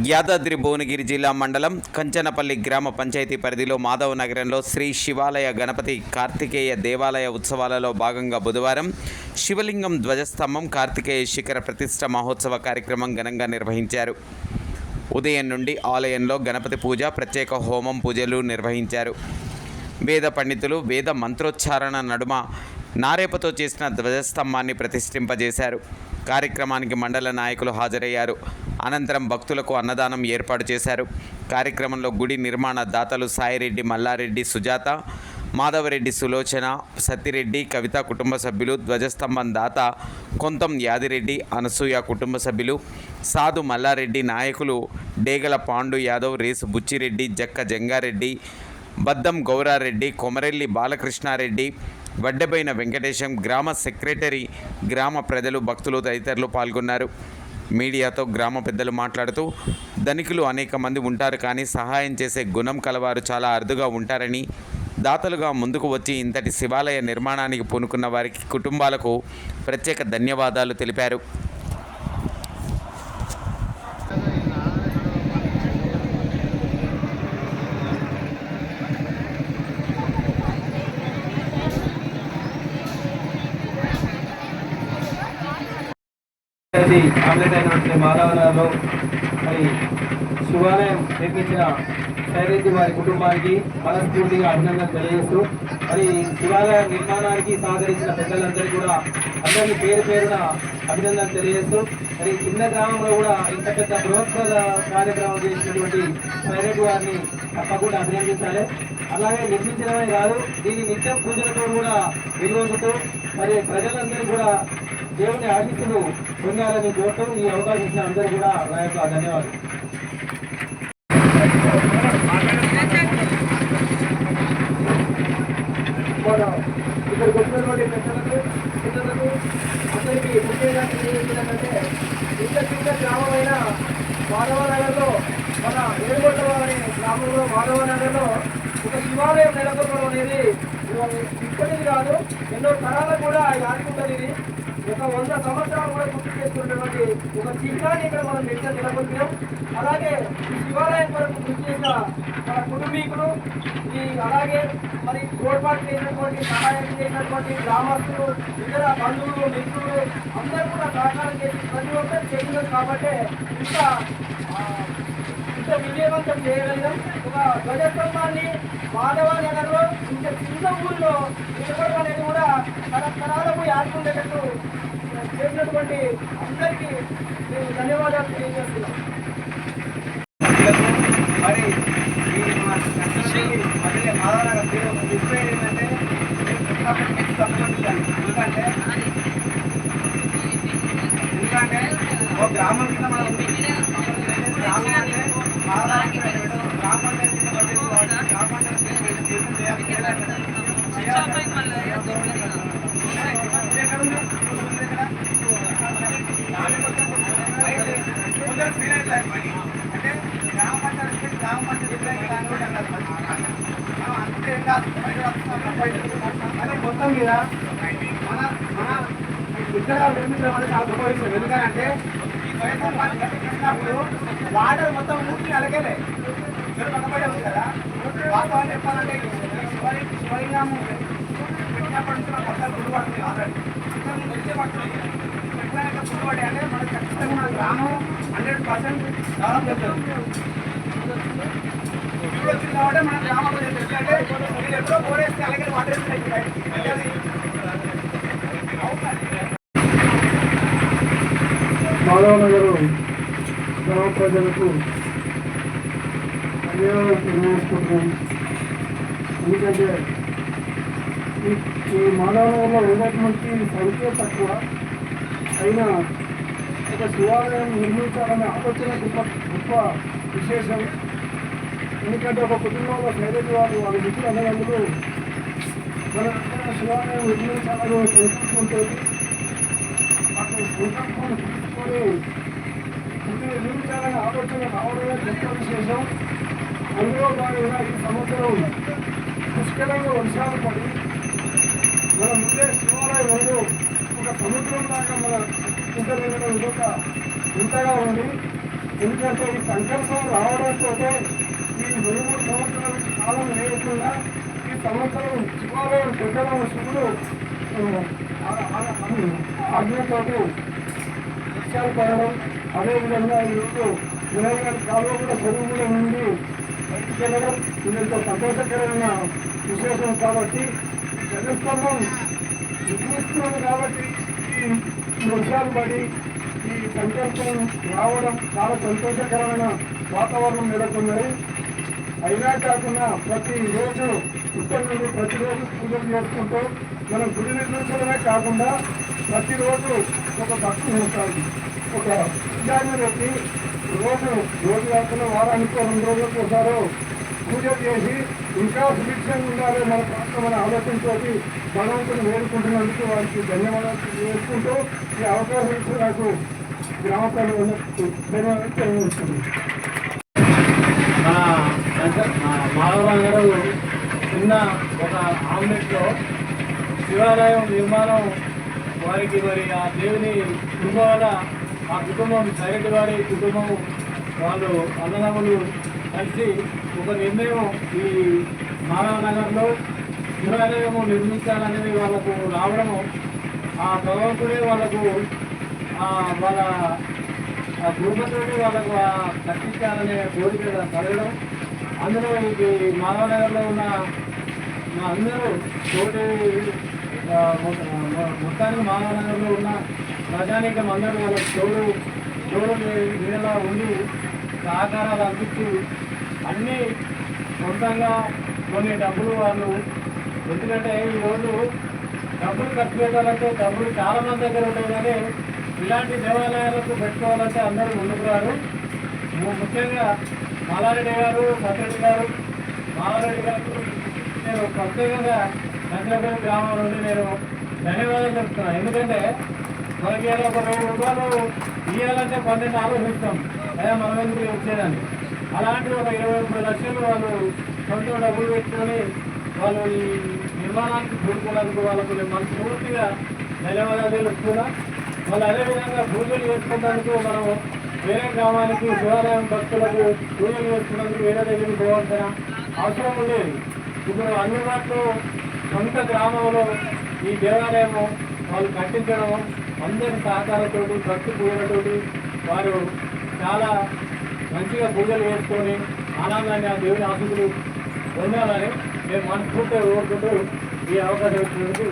యాదాద్రి భువనగిరి జిల్లా మండలం కంచనపల్లి గ్రామ పంచాయతీ పరిధిలో మాధవ నగరంలో శ్రీ శివాలయ గణపతి కార్తికేయ దేవాలయ ఉత్సవాలలో భాగంగా బుధవారం శివలింగం ధ్వజస్తంభం కార్తికేయ శిఖర ప్రతిష్ట మహోత్సవ కార్యక్రమం ఘనంగా నిర్వహించారు. ఉదయం నుండి ఆలయంలో గణపతి పూజ ప్రత్యేక హోమం పూజలు నిర్వహించారు. వేద పండితులు వేద మంత్రోచ్చారణ నడుమ నారేపతో చేసిన ధ్వజస్తంభాన్ని ప్రతిష్ఠింపజేశారు. కార్యక్రమానికి మండల నాయకులు హాజరయ్యారు. అనంతరం భక్తులకు అన్నదానం ఏర్పాటు చేశారు. కార్యక్రమంలో గుడి నిర్మాణ దాతలు సాయిరెడ్డి మల్లారెడ్డి సుజాత మాధవరెడ్డి సులోచన సత్తిరెడ్డి కవిత కుటుంబ సభ్యులు ధ్వజస్తంభం దాత కొంతం యాదిరెడ్డి అనసూయ కుటుంబ సభ్యులు సాధు మల్లారెడ్డి నాయకులు డేగల పాండు యాదవ్ రేసు బుచ్చిరెడ్డి జక్క జంగారెడ్డి బద్దం గౌరారెడ్డి కొమరెల్లి బాలకృష్ణారెడ్డి వడ్డెబైన వెంకటేశం గ్రామ సెక్రటరీ గ్రామ ప్రజలు భక్తులు తదితరులు పాల్గొన్నారు. మీడియాతో గ్రామ పెద్దలు మాట్లాడుతూ ధనికులు అనేక మంది ఉంటారు కానీ సహాయం చేసే గుణం కలవారు చాలా అరుదుగా ఉంటారని దాతలుగా ముందుకు వచ్చి ఇంతటి శివాలయ నిర్మాణానికి పూనుకున్న వారికి కుటుంబాలకు ప్రత్యేక ధన్యవాదాలు తెలిపారు. అది ఆమ్లెట్ అయినటువంటి మాధవనగర్లో మరి శివాలయం నిర్మించిన శైరెడ్డి వారి కుటుంబానికి మనస్ఫూర్తిగా అభినందన తెలియజేస్తూ మరి శివాలయ నిర్మాణానికి సహకరించిన పెద్దలందరికీ కూడా అందరినీ పేరు పేరున అభినందన తెలియజేస్తూ మరి చిన్న గ్రామంలో కూడా ఇంత పెద్ద బృహత్పద కార్యక్రమం చేసినటువంటి శైరెడ్డి వారిని తప్పకుండా అభినందించాలి. అలాగే నిర్మించడమే కాదు దీని నిత్యం పూజలతో కూడా వినియోగిస్తూ మరి ప్రజలందరూ కూడా దేవుని ఆశీస్సులు పొందాలని కోరుతూ ఈ అవకాశం ఇచ్చిన అందరూ కూడా నా యొక్క ధన్యవాదాలు. ఇక్కడికి వచ్చినటువంటి పెద్దలకు పిల్లలకు అందరికీ ముఖ్యంగా తెలియజేసినట్టే ఇంత చిన్న గ్రామమైన మాధవనగర్లో మన ఏడుగొట్ట అనే గ్రామంలో మాధవనగర్లో ఒక శివాలయం నెలకొల్పడం అనేది ఇప్పటిది కాదు ఎన్నో తరాలకు కూడా ఆడుకుంటుంది ఇది ఒక వంద సంవత్సరాలు కూడా గుర్తు చేస్తున్నటువంటి ఒక చిహ్నాన్ని ఇక్కడ మనం నిత్య నిలబొట్టినాం అలాగే ఈ శివాలయం కొరకు గుర్తు చేసిన మన కుటుంబీకులు ఈ అలాగే మరి తోడ్పాటు చేసినటువంటి సహాయం చేసినటువంటి గ్రామస్తులు ఇతర బంధువులు మిత్రులు అందరూ కూడా సహకారం చేసి ప్రతి ఒక్కరు చేసినారు కాబట్టి ఇంకా ఇంత విజయవంతం చేయగలిగాం. ఒక ధ్వజస్తంభాన్ని మాధవ నగర్లో ఇంత చిన్న ఊళ్ళో నిలబడడం అనేది కూడా తరతరాలకు యాదుకుండేటట్టు చేసినటువంటి అందరికీ నేను ధన్యవాదాలు తెలియజేస్తున్నాను. మరి ఈ మాధవనగర్ పేరు డిస్ప్లే ఏంటంటే ఎందుకంటే ఎందుకంటే ఒక గ్రామం కింద మనం గ్రామం అంటే మొత్తం మీద మన మన ఇక్కడ విషయం. ఎందుకంటే ఈ వైద్యం వాటర్ మొత్తం ఊరికి అలగలే పక్కపడే ఉంది కదా వాస్తవాన్ని చెప్పాలంటే శివలి శివలింగము పెట్టినప్పటి నుంచి మన పక్కన గుడి ఆల్రెడీ వచ్చే పడుతుంది ఎప్పుడైనా అంటే ఖచ్చితంగా మన గ్రామం హండ్రెడ్ పర్సెంట్ డెవలప్ అవుతుంది ఇప్పుడు వచ్చింది కాబట్టి మన గ్రామం ఎందుకంటే మీరు ఎప్పుడో పోరేస్తే అలాగే వాటర్ మాధవనగర్ గ్రామ ప్రజలకు ధన్యవాదాలు తెలియజేసుకుంటున్నాం ఎందుకంటే ఈ మాధవనగర్లో ఉన్నటువంటి సంఖ్య తక్కువ అయినా ఒక శివాలయం నిర్మించాలనే ఆలోచన గొప్ప గొప్ప విశేషం. ఎందుకంటే ఒక కుటుంబంలో సైలెంట్ వాళ్ళు వాళ్ళ మిత్రులు అనేందుకు మన శివాలయం నిర్మించాలని సంకల్పం ఉంటుంది. సంకల్పం తీసుకొని ఇది నిర్మించాలనే ఆలోచన రావడమే గొప్ప విశేషం అందులో భాగంగా ఈ సంవత్సరం పుష్కలంగా వర్షాలు పడి మన ముందే శివాలయం ఒక సముద్రం లాగా మన ఇంటర్వ్యూలో ఇదొక ఇంతగా ఉంది ఎందుకంటే ఈ సంకల్పం రావడంతో ఈ రెండు మూడు సంవత్సరాల కాలం లేకుండా ఈ సంవత్సరం శివాలయం పెద్దల శివుడు ఆజ్ఞతోటి వృక్షాలు పడడం అదేవిధంగా ఈరోజు వినాయక కాలువ కూడా చెరువు కూడా నుండి బయటికి వెళ్ళడం ఇది సంతోషకరమైన విశేషం కాబట్టి ఈ జగస్తంభం నిర్మిస్తున్నాం కాబట్టి ఈ వృక్షాలు పడి ఈ సంకల్పం రావడం చాలా సంతోషకరమైన వాతావరణం నెలకొన్నది. అయినా కాకుండా ప్రతి రోజు నుండి ప్రతిరోజు పూజలు చేసుకుంటూ మనం గుడి నిర్మించడమే కాకుండా ప్రతిరోజు ఒక భక్తులు ఉంటుంది ఒక విద్యాన్ని పెట్టి రోజు రోజు కాకుండా వారానికి రెండు రోజులకు ఒకసారి పూజ చేసి ఇంకా సుభిక్షంగా ఉండాలి మన ప్రాంతం మన ఆలోచించి భగవంతుని వేడుకుంటున్నందుకు వారికి ధన్యవాదాలు వేసుకుంటూ ఈ అవకాశం ఇచ్చి నాకు గ్రామ ప్రజలకు ధన్యవాదాలు తెలియజేస్తుంది మాధవరావు గారు చిన్న ఒక ఆమ్లెట్లో శివాలయం నిర్మాణం వారికి మరి ఆ దేవుని కుటుంబాల ఆ కుటుంబం సైరెడ్డి వారి కుటుంబం వాళ్ళు అన్నదమ్ములు కలిసి ఒక నిర్ణయం ఈ మాధవ శివాలయము నిర్మించాలనేది వాళ్ళకు రావడము ఆ భగవంతుడే వాళ్ళకు ఆ వాళ్ళ ఆ కుటుంబంతోటి వాళ్ళకు ఆ కట్టించాలనే కోరిక కలగడం అందులో ఇది మాధవనగర్లో ఉన్న అందరూ తోటి మొత్తానికి మహానగరంలో ఉన్న ప్రజానీకం అందరూ వాళ్ళ చోడు చోడు నీడలా ఉండి సహకారాలు అందిస్తూ అన్నీ సొంతంగా కొన్ని డబ్బులు వాళ్ళు ఎందుకంటే ఈరోజు డబ్బులు ఖర్చు పెట్టాలంటే డబ్బులు చాలామంది దగ్గర ఉంటాయి కానీ ఇలాంటి దేవాలయాలకు పెట్టుకోవాలంటే అందరూ ముందుకు రారు. ముఖ్యంగా మాలారెడ్డి గారు సత్యరెడ్డి గారు మాలారెడ్డి గారు నేను ప్రత్యేకంగా నగరపల్లి గ్రామం నుండి నేను ధన్యవాదాలు చెప్తున్నాను ఎందుకంటే మనకి ఏదో ఒక వెయ్యి రూపాయలు ఇవ్వాలంటే పన్నెండు ఆలోచిస్తాం అదే మనం ఎందుకు వచ్చేదాన్ని అలాంటి ఒక ఇరవై ముప్పై లక్షలు వాళ్ళు సొంత డబ్బులు పెట్టుకొని వాళ్ళు ఈ నిర్మాణానికి కూడుకోవడానికి వాళ్ళకు నేను మనస్ఫూర్తిగా ధన్యవాదాలు తెలుస్తున్నా వాళ్ళు అదేవిధంగా పూజలు చేసుకోవడానికి మనం వేరే గ్రామానికి శివాలయం భక్తులకు పూజలు చేసుకున్నందుకు వేరే దగ్గరికి పోవాల్సిన అవసరం ఉండేది. ఇప్పుడు అందుబాటులో సొంత గ్రామంలో ఈ దేవాలయము వాళ్ళు కట్టించడం అందరి సహకారంతో భక్తి పూజలతోటి వారు చాలా మంచిగా పూజలు చేసుకొని ఆనందాన్ని ఆ దేవుని ఆశీస్సులు పొందాలని నేను మనస్ఫూర్తిగా కోరుకుంటూ ఈ అవకాశం ఇచ్చినందుకు